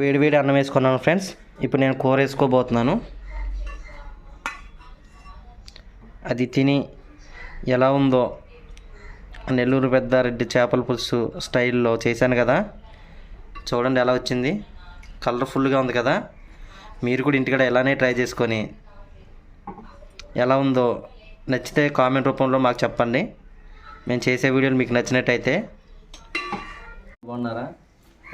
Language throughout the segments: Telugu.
వేడివేడి అన్నం వేసుకున్నాను ఫ్రెండ్స్. ఇప్పుడు నేను కూర వేసుకోబోతున్నాను. అది తిని ఎలా ఉందో నెల్లూరు పెద్దారెడ్డి చేపల పులుసు స్టైల్లో చేశాను కదా. చూడండి ఎలా వచ్చింది. కలర్ఫుల్గా ఉంది కదా. మీరు కూడా ఇంటికాడ ఎలానే ట్రై చేసుకొని ఎలా ఉందో నచ్చితే కామెంట్ రూపంలో మాకు చెప్పండి. మేము చేసే వీడియోలు మీకు నచ్చినట్టయితే. బాగున్నారా?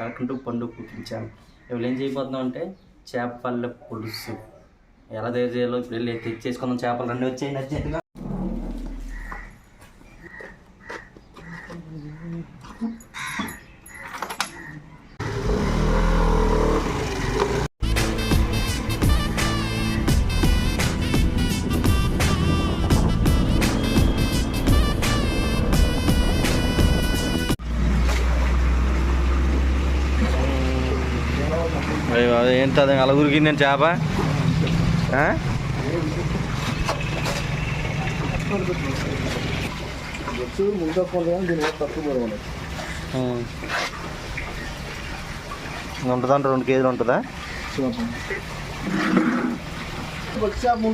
Welcome to Panduga cooking channel ఇవాళ ఏం చేయబోతున్నాం అంటే చేపల పులుసు. ఎలా తయారు చేయాలో ఇప్పుడు వెళ్ళి తెచ్చేసుకుందాం. చేపలు రెండు వచ్చాయి. నచ్చేట్టుగా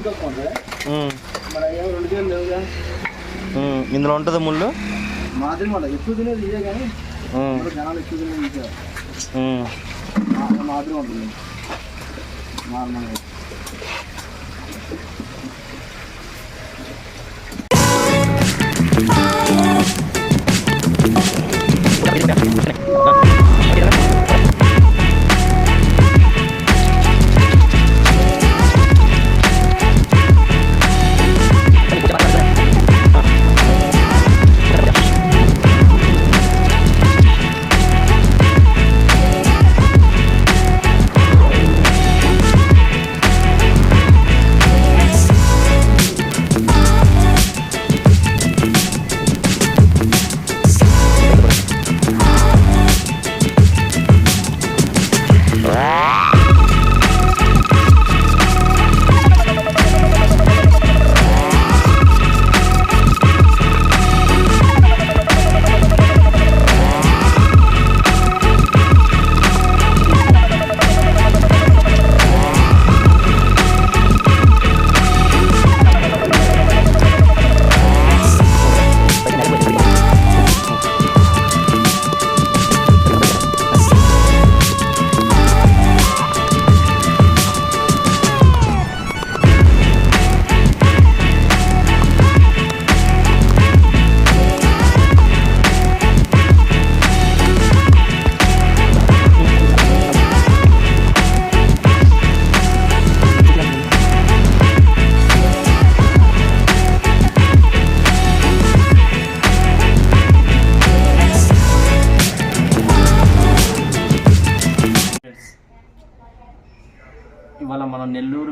తక్కువ అంటే ఉం. మన ఏమో రెండు కేజీలు లేవుగా ఉం. ఇందులో ఉంటుంది ముళ్ళు? మాట ఎక్కువ తినేది ఇదే కానీ జనాలు ఎక్కువ తినేది ఇదే ఉంటుంది. నార్మల్గా.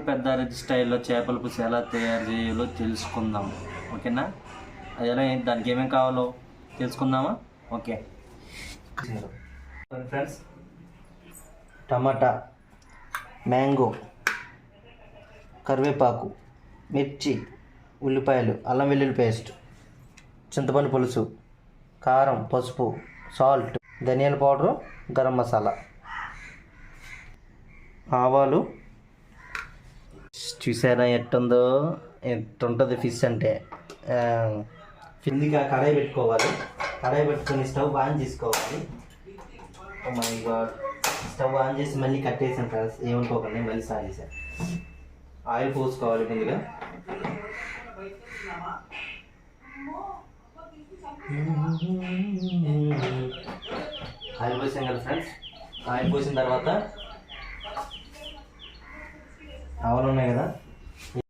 ఇప్పుడు నెల్లూరు పెద్దారెడ్డి స్టైల్లో చేపల పులుసు ఎలా తయారు చేయాలో తెలుసుకుందాం. ఓకేనా? అది ఎలా దానికి ఏమేమి కావాలో తెలుసుకుందామా? ఓకే. ఫ్రెండ్స్. టమాటా మ్యాంగో కరివేపాకు మిర్చి ఉల్లిపాయలు అల్లం వెల్లుల్లి పేస్ట్ చింతపండు పులుసు కారం పసుపు సాల్ట్ ధనియాల పౌడరు గరం మసాలా ఆవాలు చూసారా ఎట్టుందో? ఎట్టుంటుంది ఫిష్ అంటే? ఫిందిగా కడాయి పెట్టుకోవాలి. కడాయి పెట్టుకొని స్టవ్ ఆన్ చేసుకోవాలి. My god. స్టవ్ ఆన్ చేసి మళ్ళీ కట్టేసాను ఫ్రెండ్స్ ఏమనుకోకండి మళ్ళీ స్టార్ట్ చేశాను ఆయిల్ పోసుకోవాలి ముందుగా. ఆయిల్ పోసాం కదా ఫ్రెండ్స్. ఆయిల్ పోసిన తర్వాత ఆవాలు ఉన్నాయి కదా?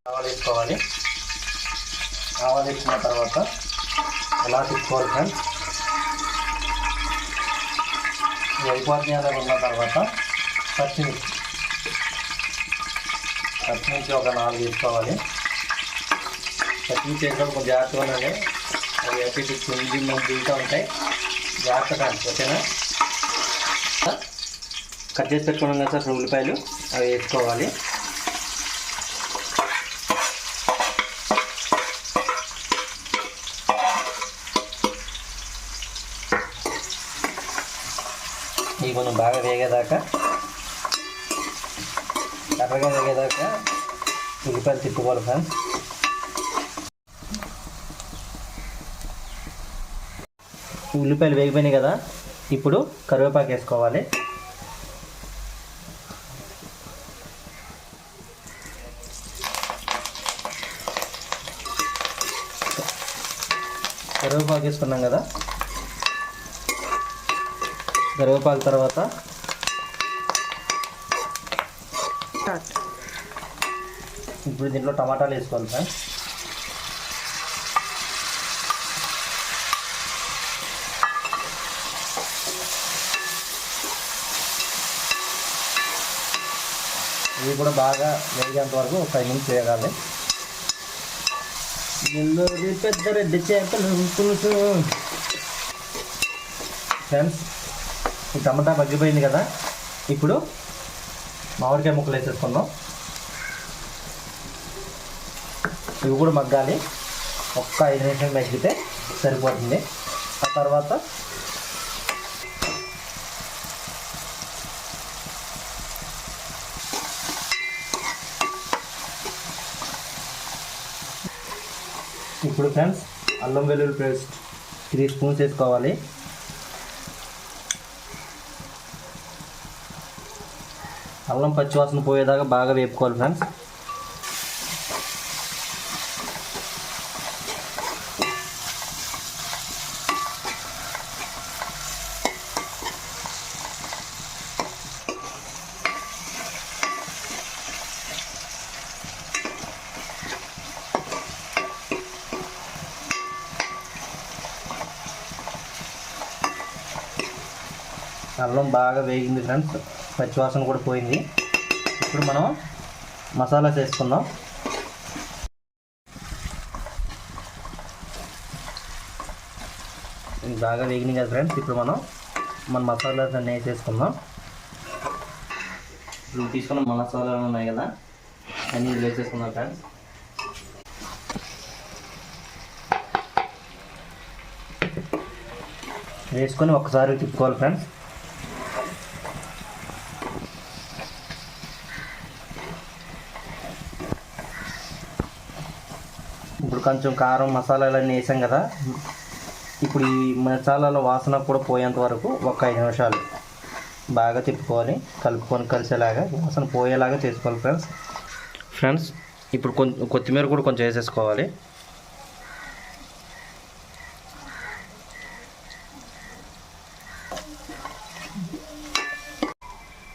ఆవాలు వేసుకోవాలి ఆవాలు వేసుకున్న తర్వాత ఎలా తిప్పుకోవాలి ఫ్రెండ్స్ ఈ ఉన్న తర్వాత పచ్చిమిర్చి పచ్చిమిర్చి ఒక నాలుగు తీసుకోవాలి. పచ్చిమిర్చి వేసినప్పుడు కొంచెం జాగ్రత్తగా ఉండండి. అవి అటు కుంజి కుంగి ఉంటాయి. జాగ్రత్తగా ఓకేనా? కట్ చేసి పెట్టుకున్నాం కదా సార్ ఉల్లిపాయలు. అవి వేసుకోవాలి. ఇవి మనం బాగా వేగేదాకా ఎర్రగా వేగేదాకా ఉల్లిపాయలు తిప్పుకోవాలి ఫ్రెండ్స్ ఉల్లిపాయలు వేగిపోయినాయి కదా ఇప్పుడు కరివేపాకు వేసుకోవాలి. కరివేపాకు వేసుకున్నాం కదా కరివేపాకు తర్వాత ఇప్పుడు దీంట్లో టమాటాలు వేసుకోవాలి ఫ్రెండ్స్ ఇవి కూడా బాగా వేగేంత వరకు ఒక ఫైవ్ మినిట్స్ వేగాలి. ఎల్లోది పెద్ద రెడ్డి చేపలు ఫ్రెండ్స్ ఈ టమాటా మగ్గిపోయింది కదా ఇప్పుడు మామిడికాయ ముక్కలు వేసేసుకుందాం. ఇవి కూడా మగ్గాలి. ఒక్క ఐదు నిమిషాలు మగ్గితే సరిపోతుంది. ఆ తర్వాత ఇప్పుడు ఫ్రెండ్స్ అల్లం వెల్లుల్లి పేస్ట్ త్రీ స్పూన్స్ వేసుకోవాలి. అల్లం పచ్చివాసన పోయేదాకా బాగా వేపుకోవాలి ఫ్రెండ్స్ అల్లం బాగా వేగింది ఫ్రెండ్స్ పచ్చివాసన కూడా పోయింది. ఇప్పుడు మనం మసాలా చేసుకుందాం. ఇది బాగా వేగినాయి కదా ఫ్రెండ్స్ ఇప్పుడు మనం మన మసాలాస్ అన్నీ వేసేసుకుందాం ఇప్పుడు తీసుకున్న మసాలాలు ఉన్నాయి కదా అన్నీ వేసేసుకుందాం ఫ్రెండ్స్ వేసుకొని ఒకసారి తిప్పుకోవాలి ఫ్రెండ్స్ ఇప్పుడు కొంచెం కారం మసాలాలు అన్నీ వేసాం కదా. ఇప్పుడు ఈ మసాలాల వాసన కూడా పోయేంత వరకు ఒక ఐదు నిమిషాలు బాగా తిప్పుకోవాలి. కలుపుకొని కలిసేలాగా వాసన పోయేలాగా చేసుకోవాలి ఫ్రెండ్స్. ఫ్రెండ్స్ ఇప్పుడు కొంచెం కొత్తిమీర కూడా కొంచెం వేసేసుకోవాలి.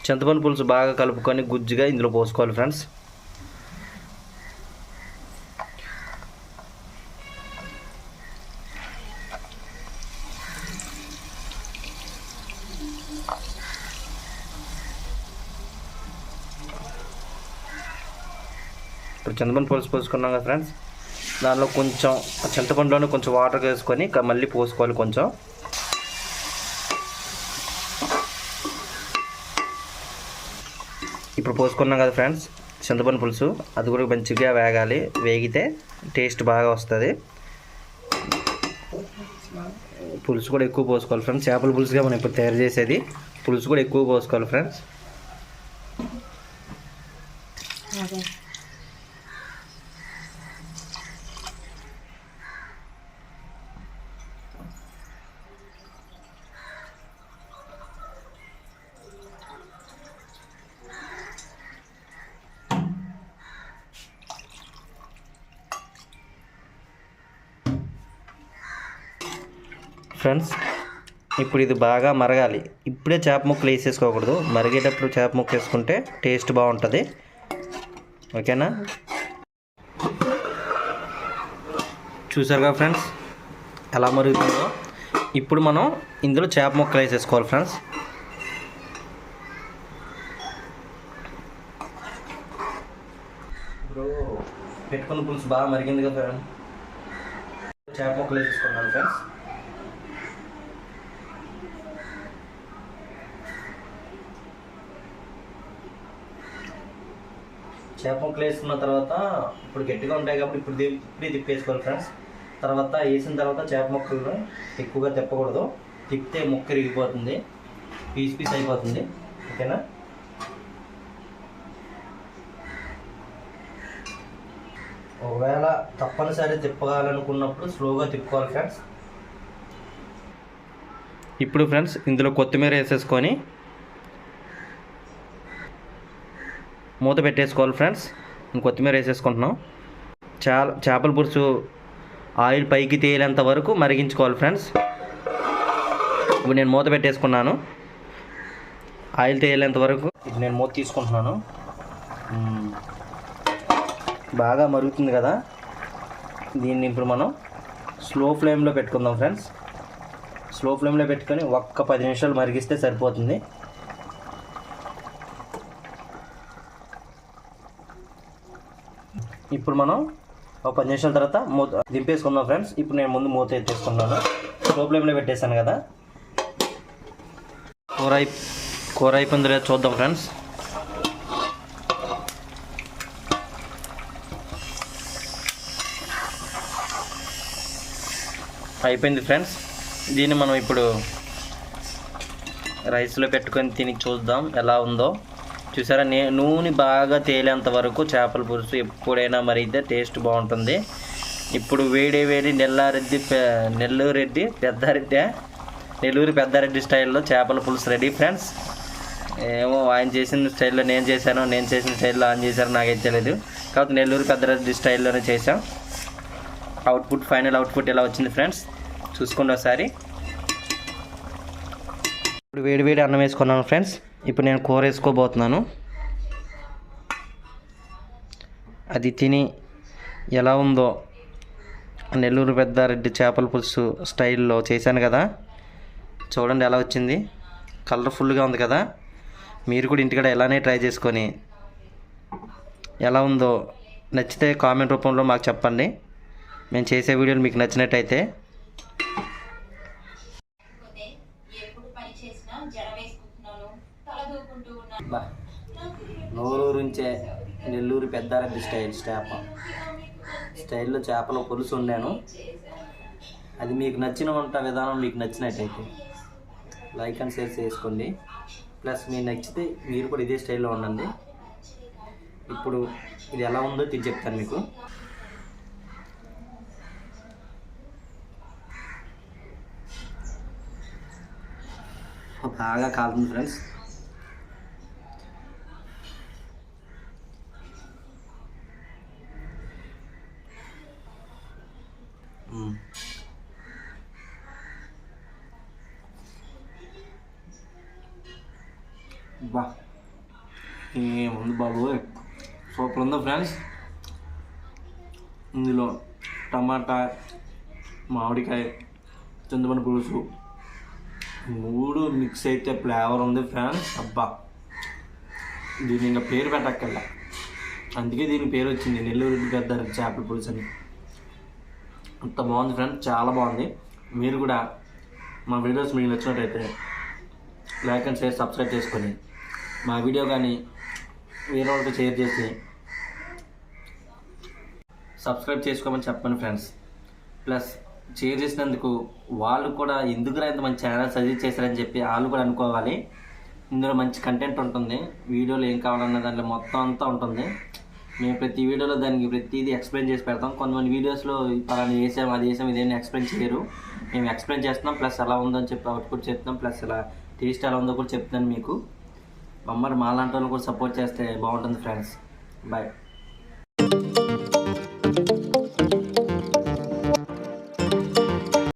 చింతపండు పులుసు బాగా కలుపుకొని గుజ్జుగా ఇందులో పోసుకోవాలి ఫ్రెండ్స్. ఇప్పుడు చింతపండు పులుసు పోసుకున్నాం కదా ఫ్రెండ్స్ దానిలో కొంచెం చింతపండులోనే కొంచెం వాటర్ వేసుకొని మళ్ళీ పోసుకోవాలి కొంచెం. ఇప్పుడు పోసుకున్నాం కదా ఫ్రెండ్స్ చింతపండు పులుసు. అది కూడా మంచిగా వేగాలి. వేగితే టేస్ట్ బాగా వస్తుంది. పులుసు కూడా ఎక్కువ పోసుకోవాలి ఫ్రెండ్స్ చేపల పులుసుగా మనం ఇప్పుడు తయారు చేసేది. పులుసు కూడా ఎక్కువ పోసుకోవాలి ఫ్రెండ్స్ ఫ్రెండ్స్ ఇప్పుడు ఇది బాగా మరగాలి. ఇప్పుడే చేప ముక్కలు వేసేసుకోకూడదు. మరిగేటప్పుడు చేప ముక్క వేసుకుంటే టేస్ట్ బాగుంటుంది. ఓకేనా? చూసారుగా ఫ్రెండ్స్ ఎలా మరుగుతుందో. ఇప్పుడు మనం ఇందులో చేప ముక్కలు వేసేసుకోవాలి ఫ్రెండ్స్. ఇప్పుడు పెట్టుకున్న పులుసు బాగా మరిగింది కదా చేప ముక్కలు వేసేసుకున్నాను ఫ్రెండ్స్. చేప ముక్కలు వేసుకున్న తర్వాత ఇప్పుడు గట్టిగా ఉంటాయి కాబట్టి ఇప్పుడు ఇప్పుడు తిప్పేసుకోవాలి ఫ్రెండ్స్ తర్వాత వేసిన తర్వాత చేప ముక్కలను ఎక్కువగా తిప్పకూడదు. తిప్పితే ముక్క ఇరిగిపోతుంది. పీస్ పీస్ అయిపోతుంది. ఓకేనా? ఒకవేళ తప్పనిసరి తిప్పగాలనుకున్నప్పుడు స్లోగా తిప్పుకోవాలి ఫ్రెండ్స్ ఇప్పుడు ఫ్రెండ్స్ ఇందులో కొత్తిమీర వేసేసుకొని మూత పెట్టేసుకోవాలి ఫ్రెండ్స్. కొత్తిమీర వేసేసుకుంటున్నాం. చాలా చేపల పులుసు ఆయిల్ పైకి తేలేంత వరకు మరిగించుకోవాలి ఫ్రెండ్స్. ఇప్పుడు నేను మూత పెట్టేసుకున్నాను. ఆయిల్ తేలేంత వరకు ఇప్పుడు నేను మూత తీసుకుంటున్నాను. బాగా మరుగుతుంది కదా. దీన్ని ఇప్పుడు మనం స్లో ఫ్లేమ్లో పెట్టుకుందాం ఫ్రెండ్స్. స్లో ఫ్లేమ్లో పెట్టుకొని ఒక్క పది నిమిషాలు మరిగిస్తే సరిపోతుంది. ఇప్పుడు మనం ఒక పది నిమిషాల తర్వాత మూత దింపేసుకుందాం ఫ్రెండ్స్. ఇప్పుడు నేను ముందు మూత ఎత్తేసుకున్నాను. స్లో ఫ్లేమ్లో పెట్టేశాను కదా. కూర కూర అయిపోయింది లేదు చూద్దాం ఫ్రెండ్స్. అయిపోయింది ఫ్రెండ్స్. దీన్ని మనం ఇప్పుడు రైస్లో పెట్టుకొని తిని చూద్దాం ఎలా ఉందో. చూసారా? నే నూనె బాగా తేలేంత వరకు చేపల పులుసు ఎప్పుడైనా మరిగితే టేస్ట్ బాగుంటుంది. ఇప్పుడు వేడి వేడి నెల్లారెడ్డి నెల్లూరు నెల్లూరెడ్డి పెద్దారెడ్డి నెల్లూరు పెద్దారెడ్డి స్టైల్లో చేపల పులుసు రెడీ ఫ్రెండ్స్. ఏమో ఆయన చేసిన స్టైల్లో నేను చేశాను నేను చేసిన స్టైల్లో ఆయన నాకు నాకైతే తెలియదు కాబట్టి నెల్లూరు పెద్దారెడ్డి స్టైల్లోనే చేశాం. అవుట్పుట్ ఫైనల్ అవుట్పుట్ ఎలా వచ్చింది ఫ్రెండ్స్? చూసుకోండి ఒకసారి. ఇప్పుడు వేడి వేడి అన్నం వేసుకున్నాను ఫ్రెండ్స్. ఇప్పుడు నేను కూర వేసుకోబోతున్నాను. అది తిని ఎలా ఉందో నెల్లూరు పెద్దారెడ్డి చేపల పులుసు స్టైల్లో చేశాను కదా. చూడండి ఎలా వచ్చింది. కలర్ఫుల్గా ఉంది కదా. మీరు కూడా ఇంటికాడ ఎలానే ట్రై చేసుకొని ఎలా ఉందో నచ్చితే కామెంట్ రూపంలో మాకు చెప్పండి. మేము చేసే వీడియోలు మీకు నచ్చినట్టయితే బా. నుంచే నెల్లూరు పెద్దారెడ్డి స్టైల్ చేప. స్టైల్లో చేపలు పులుసు ఉండాను అది మీకు నచ్చిన వంట విధానం మీకు నచ్చినట్టయితే లైక్ అండ్ షేర్ చేసుకోండి. ప్లస్ మీకు నచ్చితే మీరు కూడా ఇదే స్టైల్లో ఉండండి. ఇప్పుడు ఇది ఎలా ఉందో తిరిగి చెప్తాను మీకు. బాగా కాలుతుంది ఫ్రెండ్స్ మ్మ్. బా. ఏముంది బాబు సూపర్ ఉందా ఫ్రెండ్స్? ఇందులో టమాటా మామిడికాయ చింతపండు పులుసు. మూడు మిక్స్ అయితే ఫ్లేవర్ ఉంది ఫ్రెండ్స్. అబ్బా. దీని ఇంకా పేరు పెట్టక్కల్లా అందుకే దీని పేరు వచ్చింది నెల్లూరు పెద్ద చేపల పులుసు అని. అంత బాగుంది ఫ్రెండ్స్ చాలా బాగుంది. మీరు కూడా మా వీడియోస్ మీకు నచ్చినట్టయితే లైక్ అండ్ షేర్ సబ్స్క్రైబ్ చేసుకొని మా వీడియో కానీ వేరే వాళ్ళకి షేర్ చేసి సబ్స్క్రైబ్ చేసుకోమని చెప్పండి ఫ్రెండ్స్. ప్లస్ షేర్ చేసినందుకు వాళ్ళు కూడా ఎందుకురా ఇంత మంచి ఛానల్ సజెస్ట్ చేశారని చెప్పి వాళ్ళు కూడా అనుకోవాలి. ఇందులో మంచి కంటెంట్ ఉంటుంది. వీడియోలో ఏం కావాలన్న దాంట్లో మొత్తం అంతా ఉంటుంది. మేము ప్రతి వీడియోలో దానికి ప్రతిదీ ఎక్స్ప్లెయిన్ చేసి పెడతాం. కొంతమంది వీడియోస్లో పలానా చేసాం అది చేసాం ఇదేమి ఎక్స్ప్లెయిన్ చేయరు. మేము ఎక్స్ప్లెయిన్ చేస్తున్నాం. ప్లస్ ఎలా ఉందని చెప్పి అవుట్పుట్ చెప్తున్నాం ప్లస్ ఇలా టేస్ట్ ఎలా ఉందో కూడా చెప్తున్నాను మీకు. మమ్మల్ని మాలాంటి వాళ్ళు కూడా సపోర్ట్ చేస్తే బాగుంటుంది ఫ్రెండ్స్ బాయ్